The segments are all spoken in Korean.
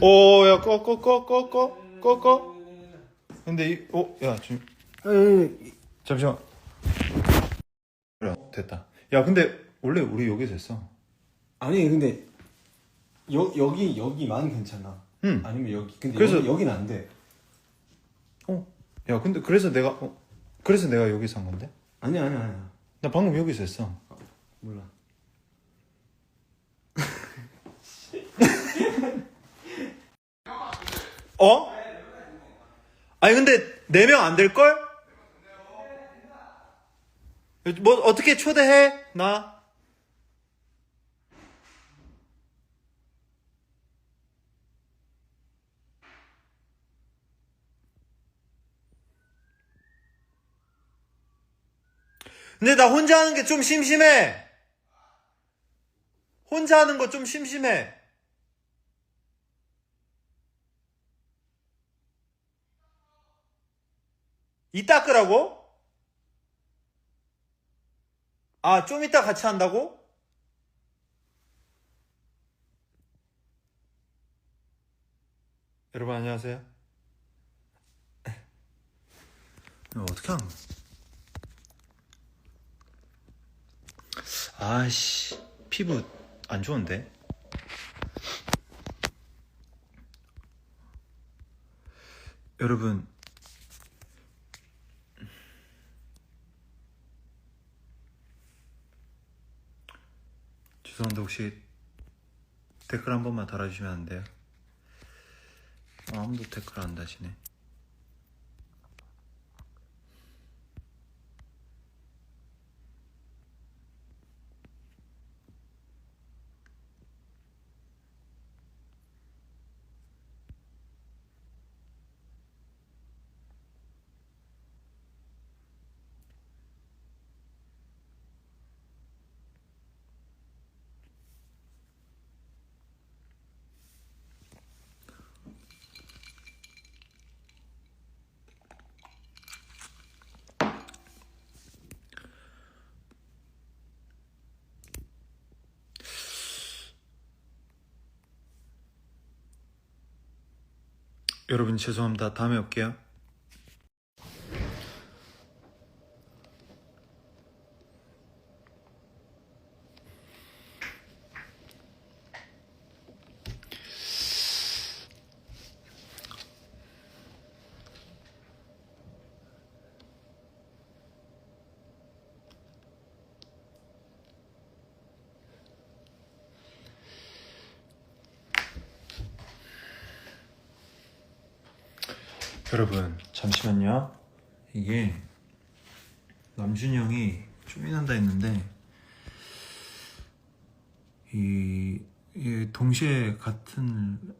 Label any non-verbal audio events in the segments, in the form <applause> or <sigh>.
오 야 꺼 꺼 꺼 꺼 꺼 꺼 꺼 근데 이오야 지금 에이, 잠시만 그래 됐다 야 근데 원래 우리 여기서 했어 아니 근데 여, 여기 여기만 괜찮아. 응. 아니면 여기 근데 그래서- 여기, 여기는 안 돼. 어 야 근데 그래서 내가 어, 그래서 내가 여기서 한 건데 아니야 아니야 아니야. 나 방금 여기서 했어 몰라. 어? 아니 근데 네 명 안 될 걸? 뭐 어떻게 초대해? 나 근데 나 혼자 하는 게 좀 심심해. 혼자 하는 거 좀 심심해. 이따 끄라고? 아, 좀 이따 같이 한다고? 여러분 안녕하세요. 이거 어떻게 하는 거야? 아씨, 피부 안 좋은데? 여러분, 죄송한데 혹시 댓글 한 번만 달아주시면 안 돼요? 아, 아무도 댓글 안 다시네. 여러분 죄송합니다. 다음에 올게요. 여러분 잠시만요. 이게 남준이 형이 좀 이난다 했는데 이, 이 동시에 같은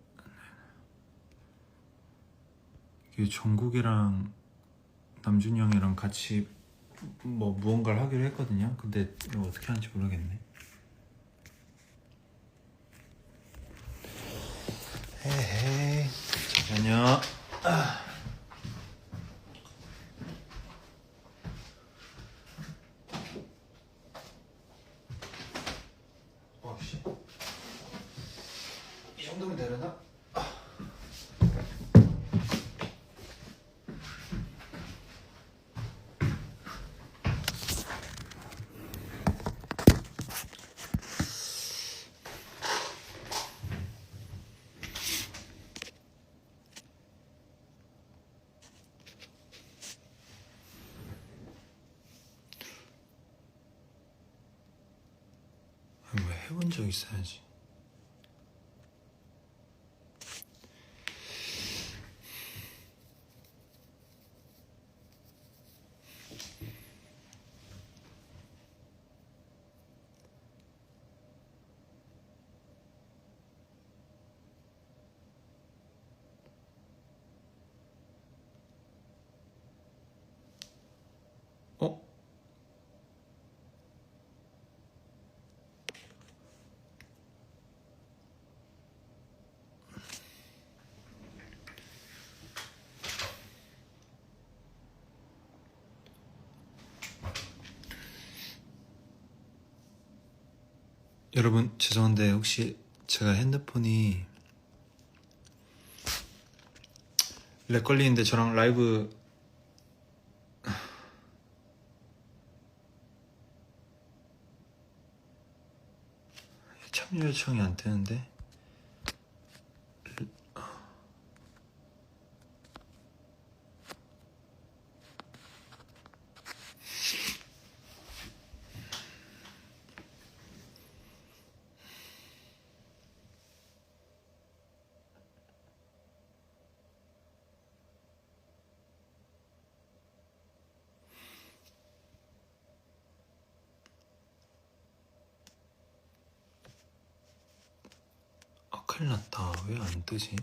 이게 정국이랑 남준이 형이랑 같이 뭐 무언가를 하기로 했거든요. 근데 이거 어떻게 하는지 모르겠네. 헤헤 잠시만요. 해본 적 있어야지. 여러분 죄송한데 혹시 제가 핸드폰이 렉 걸리는데 저랑 라이브 참여 요청이 안 되는데? 큰일 났다 왜 안 뜨지?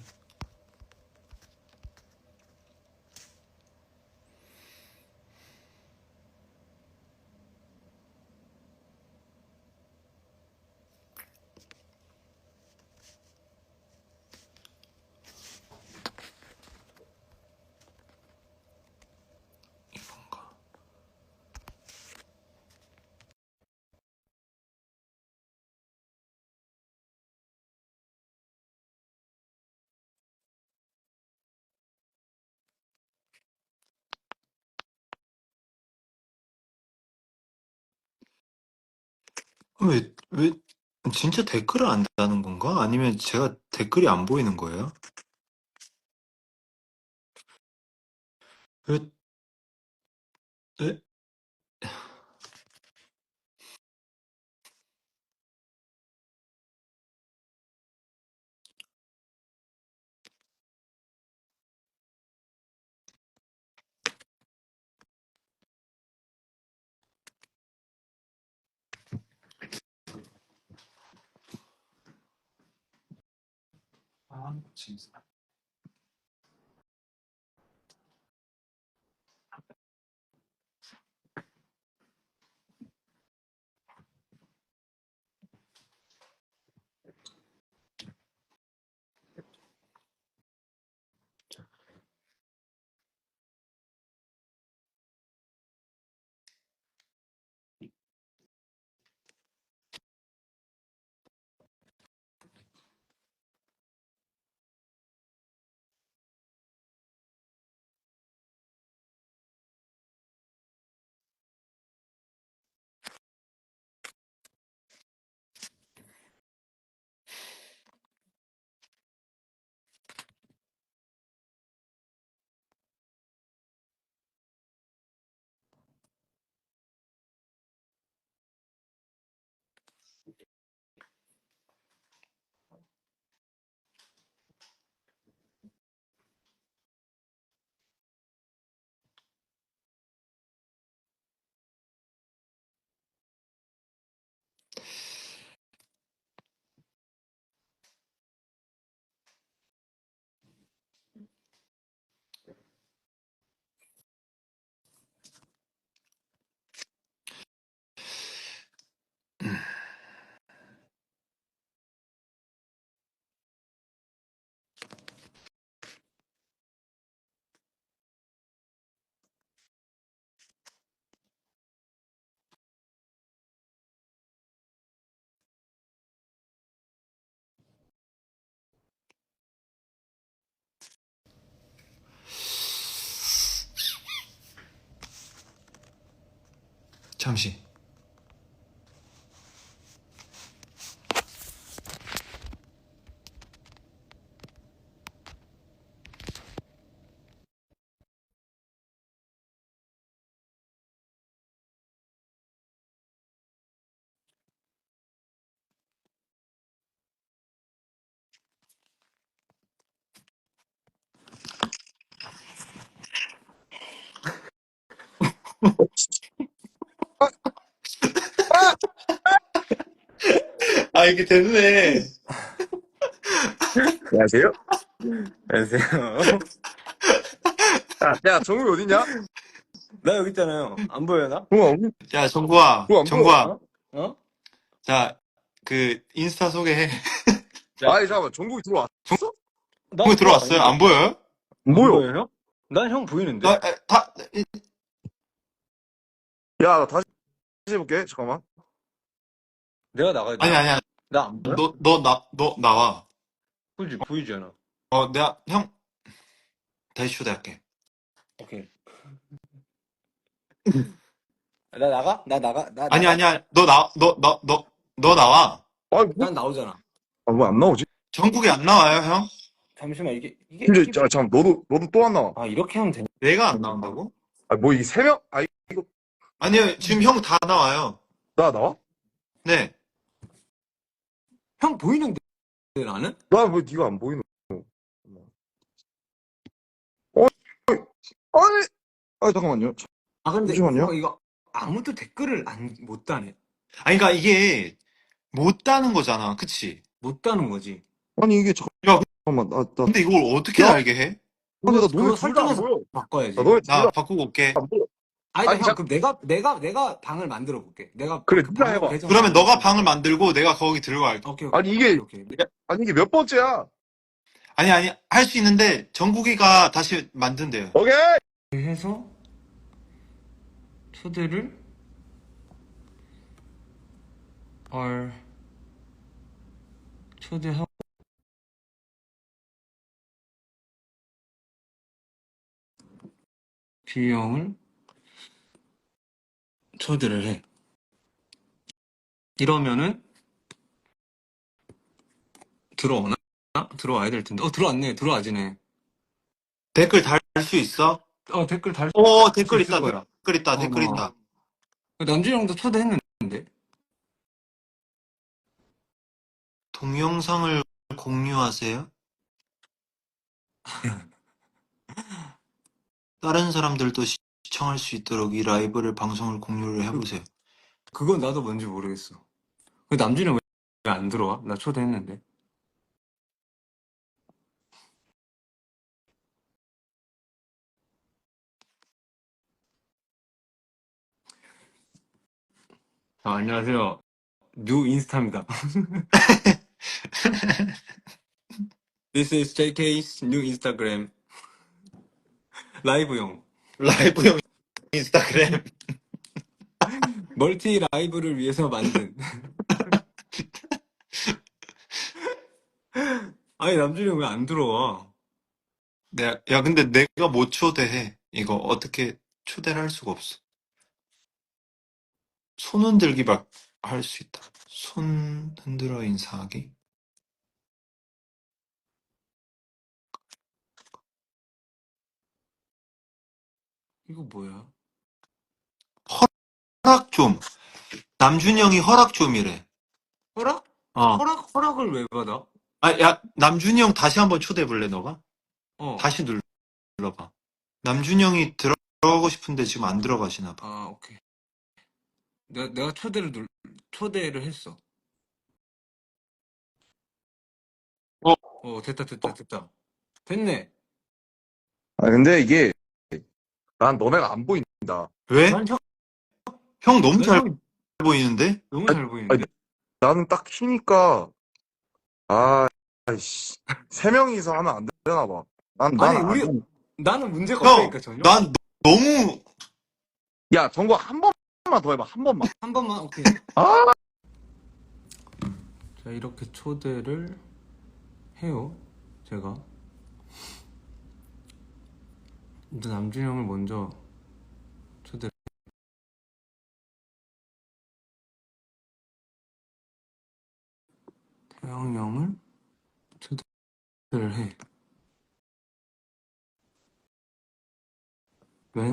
왜, 왜, 진짜 댓글을 안 다는 건가? 아니면 제가 댓글이 안 보이는 거예요? 왜, 왜? 아, 진짜. 잠시. 아, 이게 됐네. 안녕하세요. 안녕하세요. 야, 야, 정국이 어딨냐? 나 여기 있잖아요. 안 보여요 나? 우와, 야, 정구아. 그거 안 정구아. 어? 어? 자, 그, 인스타 소개해. 아이, 잠깐만, 정국이 들어왔어? 나 정구 들어왔어요? 안 보여요? 안 뭐요? 보여요? 난형 보이는데. 아, 아, 다, 야, 나 다시 해볼게. 잠깐만. 내가 나가야 돼. 아니, 아니야. 나 안 보여? 너, 너, 나, 너, 나와. 보이지, 보이잖아. 어, 내가, 형, 다시 초대할게. 오케이. <laughs> 나 나가? 나 나가? 나 아니 나가? 아니야. 너 나 너 너 너 너 나와. 아니, 뭐, 난 나오잖아. 아, 왜안 나오지? 전국에 안 나와요, 형? 잠시만 이게 이게 근데, 이게- 자, 잠, 너도, 너도 또 안 나와. 아 이렇게 하면 되냐? 내가 안 나온다고? 아, 뭐, 이세 명? 아, 이거, 아니요, 지금 형 다 나와요. 나 나와? 네. 형 보이는데 나는? 나왜 니가 안 보이노? 어, 아니, 아, 잠깐만요. 아 근데 잠시만요. 이거, 이거 아무도 댓글을 안 못 다네. 아니 그러니까 이게 못 따는 거잖아, 그치? 못 다는 거지. 아니, 이게, 잠- 야, 잠깐만, 나, 나, 근데 이걸 어떻게 야. 알게 해? 아니, 나 그거 너네 둘다 안 설정에서 보여. 바꿔야지. 나 너네 나 둘다 바꾸고 올게. 안 보여. 아니, 아니, 형, 자- 그럼 내가, 내가, 내가 방을 만들어 볼게. 내가. 그래, 그 방을 해봐. 그러면 너가 방을 만들고 내가 거기 들어갈게. 오케이, 오케이. 아니, 이게, 오케이, 오케이. 아니, 이게 몇 번째야? 아니 아니 할 수 있는데 정국이가 다시 만든대요. 오케이! 해서 초대를 헐 초대하고 B형을 초대를 해. 이러면은 들어오나? 들어와야 될 텐데. 어 들어왔네. 들어와지네. 댓글 달 수 있어? 어 댓글 달. 어 댓글 있을 있다. 거야. 댓글 있다. 어, 댓글 뭐. 있다. 남준이 형도 초대했는데. 동영상을 공유하세요? <laughs> 다른 사람들도 시- 시청할 수 있도록 이 라이브를 방송을 공유를 해보세요. 그건 나도 뭔지 모르겠어. 그 남준이 왜 안 들어와? 나 초대했는데. 아, 안녕하세요. 뉴 인스타입니다. <laughs> This is JK's new Instagram. 라이브용. 라이브용 인스타그램. <laughs> 멀티 라이브를 위해서 만든. <laughs> 아니, 남준이 왜 안 들어와? 네, 야 근데 내가 못 초대해. 이거 어떻게 초대를 할 수가 없어. 손 흔들기밖 할수 있다. 손 흔들어 인사하기. 이거 뭐야? 허락 좀. 남준이 형이 허락 좀이래. 허락? 어. 허락, 허락을 왜 받아? 아, 야, 남준이 형 다시 한번 초대해 볼래, 너가? 어. 다시 눌- 눌러봐. 남준이 형이 들어가고 싶은데 지금 안 들어가시나 봐. 아, 오케이. 내가, 내가 초대를 눌, 초대를 했어. 어. 어, 됐다, 됐다, 됐다. 됐네. 아, 근데 이게, 난 너네가 안 보인다. 왜? 난 형, 형 너무 잘형 보이는데? 너무 잘 보이는데? 나는 딱 키니까, 아, 아이씨. 세 명이서 하면 안 되나 봐. 난, 난, 아니, 안 우리- 돼. 나는 문제가 형, 없으니까 전혀. 난 너- 너무 야, 정국 한 번만 더 해봐, 한 번만. 한 번만, 오케이. 아! 자, 이렇게 초대를 해요. 제가. 일단 남준이 형을 먼저 형을 초대를 해. 왜?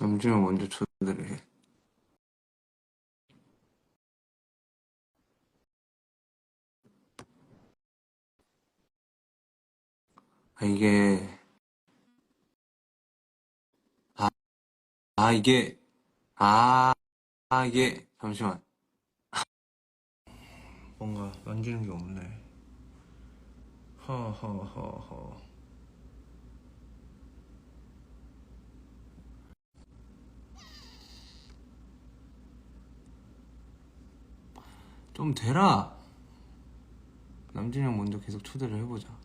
남준이 형 먼저 초대를 해. 아, 이게, 아, 아, 이게, 아, 아, 이게, 잠시만. 뭔가 만지는 게 없네. 허허허허. 좀 되라. 남준이 형 먼저 계속 초대를 해보자.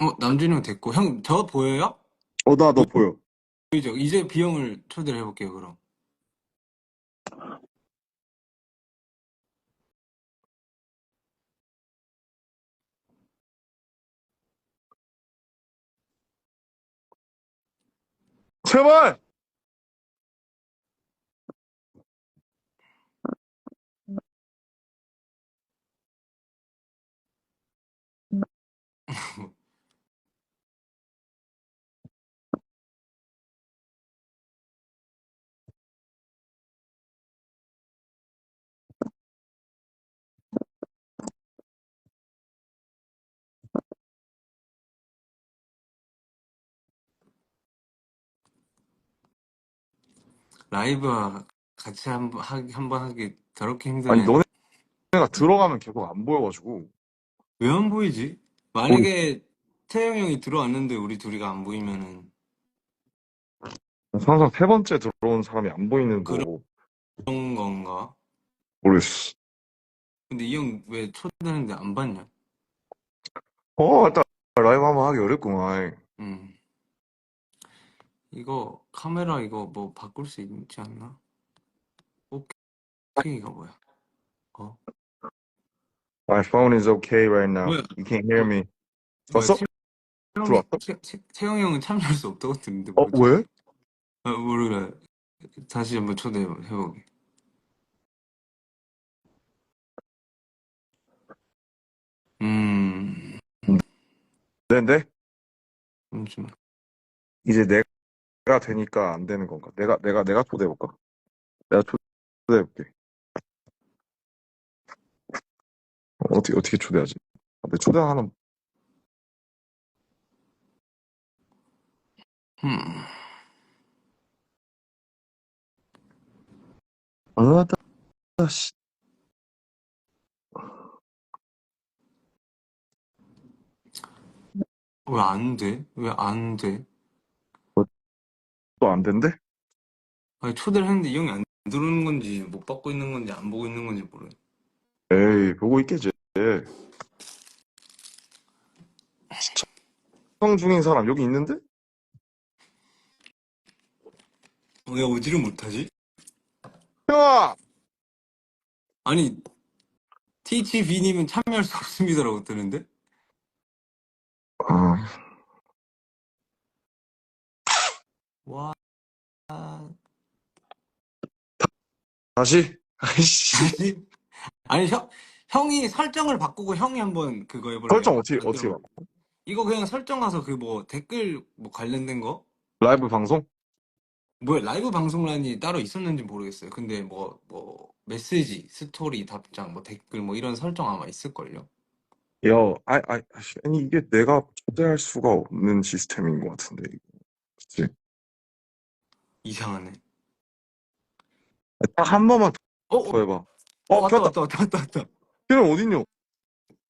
어, 남준이 형 됐고. 형, 저 보여요? 어, 나 너 보여. 보이죠? 이제 비형을 초대를 해볼게요, 그럼. 제발! <laughs> 라이브와 같이 한 번, 하기, 한번 하기 더럽게 힘드네. 아니, 너네가 들어가면 계속 안 보여가지고. 왜 안 보이지? 만약에 태영 형이 들어왔는데 우리 둘이가 안 보이면은 항상 세 번째 들어온 사람이 안 보이는 그럼- 거 그런 건가? 모르겠어. 근데 이 형 왜 초대했는데 안 봤냐? 어, 일단 라이브 한번 하기 어렵구만. 음. 이거 카메라 이거 뭐 바꿀 수 있지 않나? 오케이가 뭐야? 어? My phone is okay right now. 뭐야? You can't hear me. 태- 태영이 형은 참여할 수 없다고 듣는데 어, 뭐지? 왜? 아, 모르겠어. 다시 한번 초대해보게. 음, 네, 네. 잠시만. 이제 내 가 되니까 안 되는 건가? 내가, 내가, 내가 초대해 볼까? 내가 초대해 볼게. 어, 어떻게, 어떻게 초대하지? 아, 내 초대 하나, 음, 아, 나, 씨. 왜 안 돼? 왜 안 돼? 또 안 된대? 아니, 초대를 했는데 이 형이 안 들어오는 건지, 못 받고 있는 건지, 안 보고 있는 건지 모르겠어. 에이, 보고 있겠지. 시청 중인 사람 여기 있는데? 왜 오지를 못하지? 형아! 아니, THB님은 참여할 수 없습니다라고 뜨는데? 아, 와, 아, 다시? <laughs> 아이씨. 아니, 아니, 형, 형이 설정을 바꾸고 형이 한번 그거 해볼래요? 설정 어떻게, 어떻게 봐? 이거 그냥 설정 가서 그 뭐 댓글 뭐 관련된 거? 라이브 방송? 뭐야, 라이브 방송란이 따로 있었는지 모르겠어요. 근데 뭐, 뭐, 메시지, 스토리, 답장, 뭐 댓글 뭐 이런 설정 아마 있을걸요? 야, 아, 아, 아니, 이게 내가 초대할 수가 없는 시스템인 것 같은데, 이거. 이상하네. 딱 한 번만 어, 어, 더 해봐. 어, 어, 왔다. 왔다, 왔다, 왔다, 왔다. 태현 어딨노?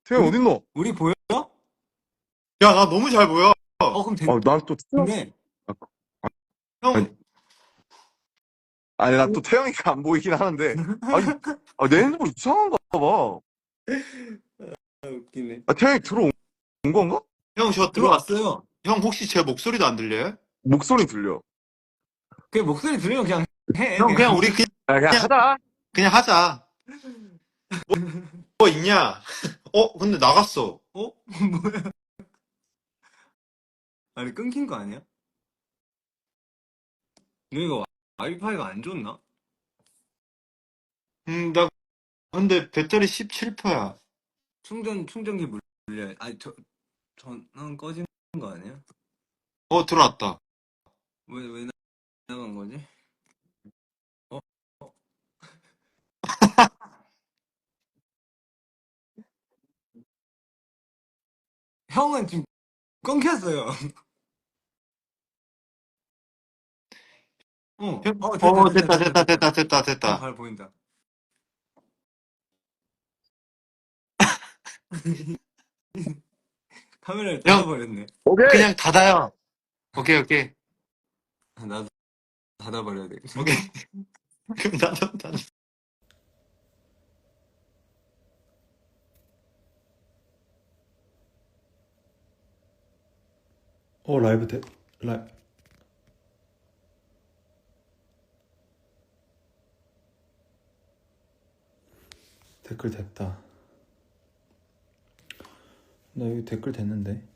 태현 우리- 어딨노? 우리 보여? 야, 나 너무 잘 보여. 어, 그럼 아, 난 또, 태현, 됐네. 형, 아니, 아니, 난 또 태영이가 안 보이긴 하는데. 아니, 아, 내 핸드폰 이상한가 봐. 아, 웃기네. 아, 태영이 들어온 건가? 형, 저 들어왔, 들어왔어요. 형, 혹시 제 목소리도 안 들려요? 목소리 들려. 그 목소리 들으면 그냥 해. 형, 그냥 우리 그냥, 야, 그냥 그냥- 하자. 그냥 하자. 뭐, 뭐 있냐? 어, 근데 나갔어. 어? <laughs> 뭐야? 아니 끊긴 거 아니야? 너 이거 와이파이가 안 좋나? 음, 나, 근데 배터리 17%야. 충전 충전기 물려. 아니 저 전원 꺼진 거 아니야? 어, 들어왔다. 왜 왜 나 간 거지? 어? 어? <laughs> 형은 지금 끊겼어요. 어, 어, 어, 됐다, 됐다, 됐다, 됐다, 아, 됐다. 발 보인다. <laughs> 카메라를 형. 닫아버렸네. 오케이. 그냥 닫아요. 오케이, 오케이. 아, 나도 닫아버려야 돼. <laughs> 오케이. 그럼 나도, 나도. 어 라이브 돼 라이 댓글 됐다. 나 여기 댓글 됐는데.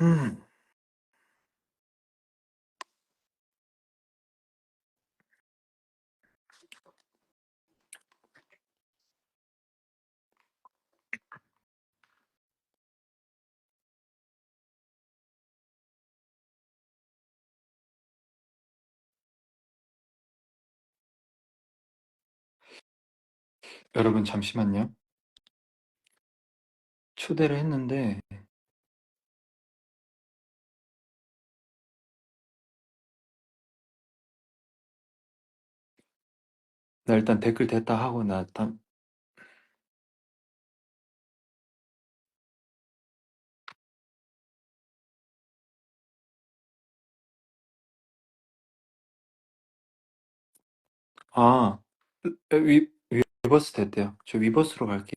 음. 여러분 잠시만요. 초대를 했는데 나 일단 댓글 됐다 하고 나 다, 아 위, 위버스 됐대요. 저 위버스로 갈게요.